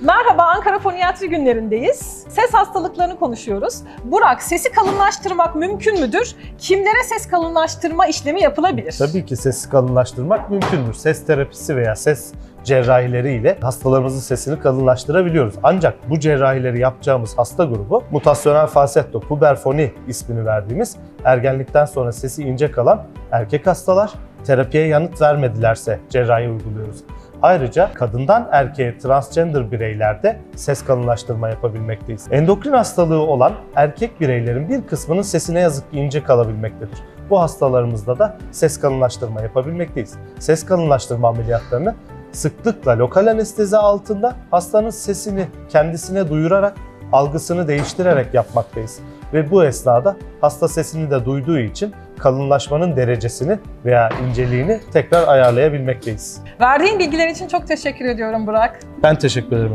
Merhaba Ankara Foniyatri günlerindeyiz. Ses hastalıklarını konuşuyoruz. Burak, sesi kalınlaştırmak mümkün müdür? Kimlere ses kalınlaştırma işlemi yapılabilir? Tabii ki sesi kalınlaştırmak mümkündür. Ses terapisi veya ses cerrahileriyle hastalarımızın sesini kalınlaştırabiliyoruz. Ancak bu cerrahileri yapacağımız hasta grubu mutasyonel falsetto, puberfoni ismini verdiğimiz ergenlikten sonra sesi ince kalan erkek hastalar terapiye yanıt vermedilerse cerrahi uyguluyoruz. Ayrıca kadından erkeğe transgender bireylerde ses kalınlaştırma yapabilmekteyiz. Endokrin hastalığı olan erkek bireylerin bir kısmının sesi ne yazık ki ince kalabilmektedir. Bu hastalarımızda da ses kalınlaştırma yapabilmekteyiz. Ses kalınlaştırma ameliyatlarını sıklıkla lokal anestezi altında hastanın sesini kendisine duyurarak, algısını değiştirerek yapmaktayız. Ve bu esnada hasta sesini de duyduğu için kalınlaşmanın derecesini veya inceliğini tekrar ayarlayabilmekteyiz. Verdiğin bilgiler için çok teşekkür ediyorum Burak. Ben teşekkür ederim.